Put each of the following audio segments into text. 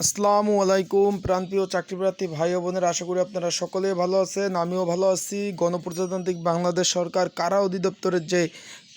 আসসালামু আলাইকুম, প্রান্তীয় চাকরিপ্রার্থী ভাই বোনের, আশা করি আপনারা সকলেই ভালো আছেন, আমিও ভালো আছি। গণপ্রজাতান্ত্রিক বাংলাদেশ সরকার কারা অধিদপ্তরের যে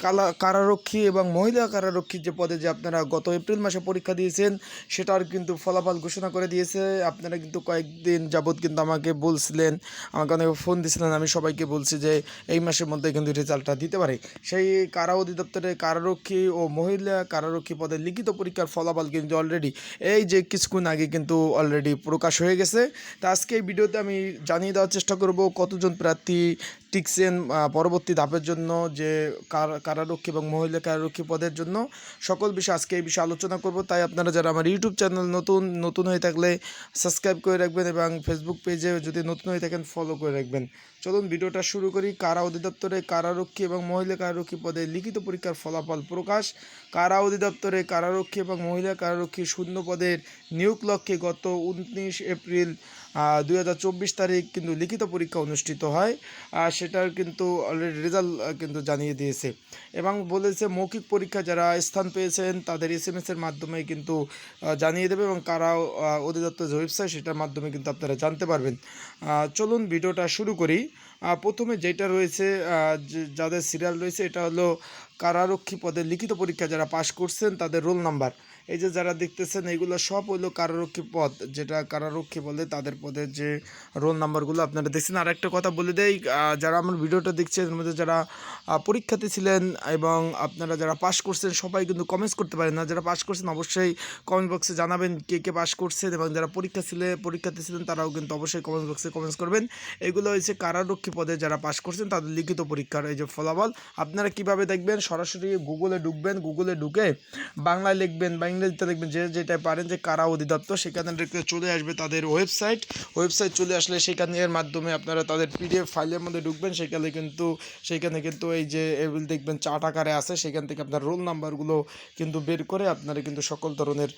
কালা কারারক্ষী এবং মহিলা কারারক্ষীর যে পদে যে আপনারা গত এপ্রিল মাসে পরীক্ষা দিয়েছেন সেটার কিন্তু ফলাফল ঘোষণা করে দিয়েছে। আপনারা কিন্তু কয়েকদিন যাবৎ কিন্তু আমাকে বলছিলেন, আমাকে অনেক ফোন দিয়েছিলেন, আমি সবাইকে বলছি যে এই মাসের মধ্যে কিন্তু রেজাল্টটা দিতে পারে। সেই কারা অধিদপ্তরের কারারক্ষী ও মহিলা কারারক্ষী পদে লিখিত পরীক্ষার ফলাফল কিন্তু অলরেডি এই যে কিছুক্ষণ আগে কিন্তু অলরেডি প্রকাশ হয়ে গেছে। তা আজকে এই ভিডিওতে আমি জানিয়ে দেওয়ার চেষ্টা করব কতজন প্রার্থী টিকছেন আহ, পরবর্তী ধাপের জন্য যে কার- কারারক্ষী এবং মহিলা কারারক্ষী পদের জন্য সকল বিষয় আজকে এই বিষয়ে আলোচনা করব। তাই আপনারা যারা আমার ইউটিউব চ্যানেল নতুন নতুন হয়ে থাকলে সাবস্ক্রাইব করে রাখবেন এবং ফেসবুক পেজে যদি নতুন হয়ে থাকেন ফলো করে রাখবেন। চলুন ভিডিওটা শুরু করি। কারা অধিদপ্তরে কারারক্ষী এবং মহিলা কারারক্ষী পদে লিখিত পরীক্ষার ফলাফল প্রকাশ? কারা অধিদপ্তরে কারারক্ষী এবং মহিলা কারারক্ষী শূন্য পদের নিয়োগ লক্ষ্যে গত উনত্রিশ এপ্রিল দুই হাজার চব্বিশ তারিখ কিন্তু লিখিত পরীক্ষা অনুষ্ঠিত হয়। সেটার কিন্তু অলরেডি রেজাল্ট কিন্তু জানিয়ে দিয়েছে। এবং বলেছে মৌখিক পরীক্ষা যারা স্থান পেয়েছেন, তাদের এস এম এসের মাধ্যমে কিন্তু জানিয়ে দেবে এবং কারা অধিদপ্তর ওয়েবসাইট সেটার মাধ্যমে কিন্তু আপনারা জানতে পারবেন। চলুন ভিডিওটা শুরু করি। প্রথমে যেটা রয়েছে যাদের সিরিয়াল রয়েছে এটা হলো কারারক্ষী পদে লিখিত পরীক্ষা যারা পাশ করছেন তাদের রোল নাম্বার এই যে যারা দেখতেছেন এগুলো সব হলো কারারক্ষী পদ। যেটা কারারক্ষী বলে তাদের পদের যে রোল নাম্বারগুলো আপনারা দেখছেন। আর একটা কথা বলে আহ, যারা আমার ভিডিওটা দেখছেন এর মধ্যে যারা পরীক্ষাতে ছিলেন এবং আপনারা যারা পাশ করছেন সবাই কিন্তু কমেন্টস করতে পারেন না। যারা পাশ করছেন অবশ্যই কমেন্ট বক্সে জানাবেন কে কে পাশ করছেন এবং যারা পরীক্ষা ছিলে পরীক্ষাতে ছিলেন তারাও কিন্তু অবশ্যই কমেন্ট বক্সে কমেন্টস করবেন। এগুলো হচ্ছে কারারক্ষী পদে যারা পাশ করছেন, তাদের লিখিত পরীক্ষার এই যে ফলাফল, আপনারা কীভাবে দেখবেন? সরাসরি গুগলে ঢুকবেন গুগলে ঢুকে বাংলায় লিখবেন বা ইংরেজিতে লিখবেন যে যেটা পারেন যে কারা অধিদপ্তর, সেখানে চলে আসবে তাদের ওয়েবসাইট ওয়েবসাইট চলে আসলে সেখানের মাধ্যমে আপনারা তাদের পিডিএফ ফাইলের মধ্যে ঢুকবেন। সেখানে কিন্তু সেখানে কিন্তু এই যে এগুলো দেখবেন চার্ট আকারে আছে। সেখান থেকে আপনার রোল নাম্বারগুলো কিন্তু বের করে আপনারা কিন্তু সকল ধরনের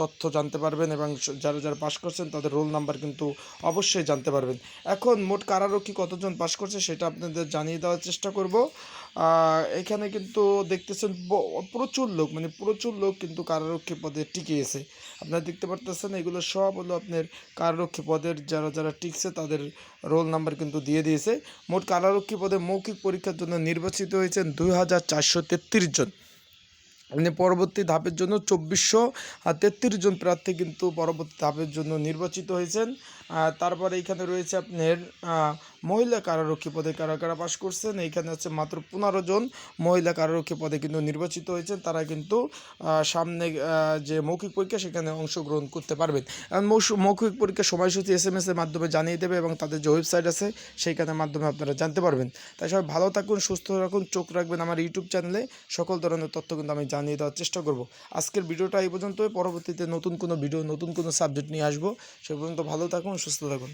তথ্য জানতে পারবেন এবং যারা যারা পাশ করছেন তাদের রোল নাম্বার কিন্তু অবশ্যই জানতে পারবেন। এখন মোট কারারক্ষী কতজন পাশ করছে সেটা আপনাদের জানিয়ে দেওয়ার চেষ্টা করব। এখানে কিন্তু দেখতেছেন প্রচুর লোক মানে প্রচুর লোক কিন্তু কারারক্ষী পদে টিকিয়েছে আপনারা দেখতে পারতেছেন এগুলো সব হলো আপনার কারারক্ষী পদের যারা যারা টিকছে তাদের রোল নাম্বার কিন্তু দিয়ে দিয়েছে। মোট কারারক্ষী পদে মৌখিক পরীক্ষার জন্য নির্বাচিত হয়েছেন দুই হাজার চারশো তেত্রিশ জন। মানে পরবর্তী ধাপের জন্য চব্বিশশো তেত্রিশ জন প্রার্থী কিন্তু পরবর্তী ধাপের জন্য নির্বাচিত হয়েছেন। তারপরে এইখানে রয়েছে আপনার মহিলা কারারক্ষী পদে কারা কারা পাশ করছেন এইখানে হচ্ছে মাত্র পনেরো জন মহিলা কারারক্ষী পদে কিন্তু নির্বাচিত হয়েছেন। তারা কিন্তু সামনে যে মৌখিক পরীক্ষা সেখানে অংশগ্রহণ করতে পারবেন। মৌখিক পরীক্ষার সময়সূচি এস এম এর মাধ্যমে জানিয়ে দেবে এবং তাদের যে ওয়েবসাইট আছে সেইখানের মাধ্যমে আপনারা জানতে পারবেন। তাই সবাই ভালো থাকুন, সুস্থ রাখুন চোখ রাখবেন আমার ইউটিউব চ্যানেলে সকল ধরনের তথ্য কিন্তু আমি জানিয়ে দেওয়ার চেষ্টা করব। আজকের ভিডিওটা এই পর্যন্ত পরবর্তীতে নতুন কোনো ভিডিও, নতুন কোনো সাবজেক্ট নিয়ে আসব। সে পর্যন্ত ভালো থাকুন, সুস্থ থাকুন।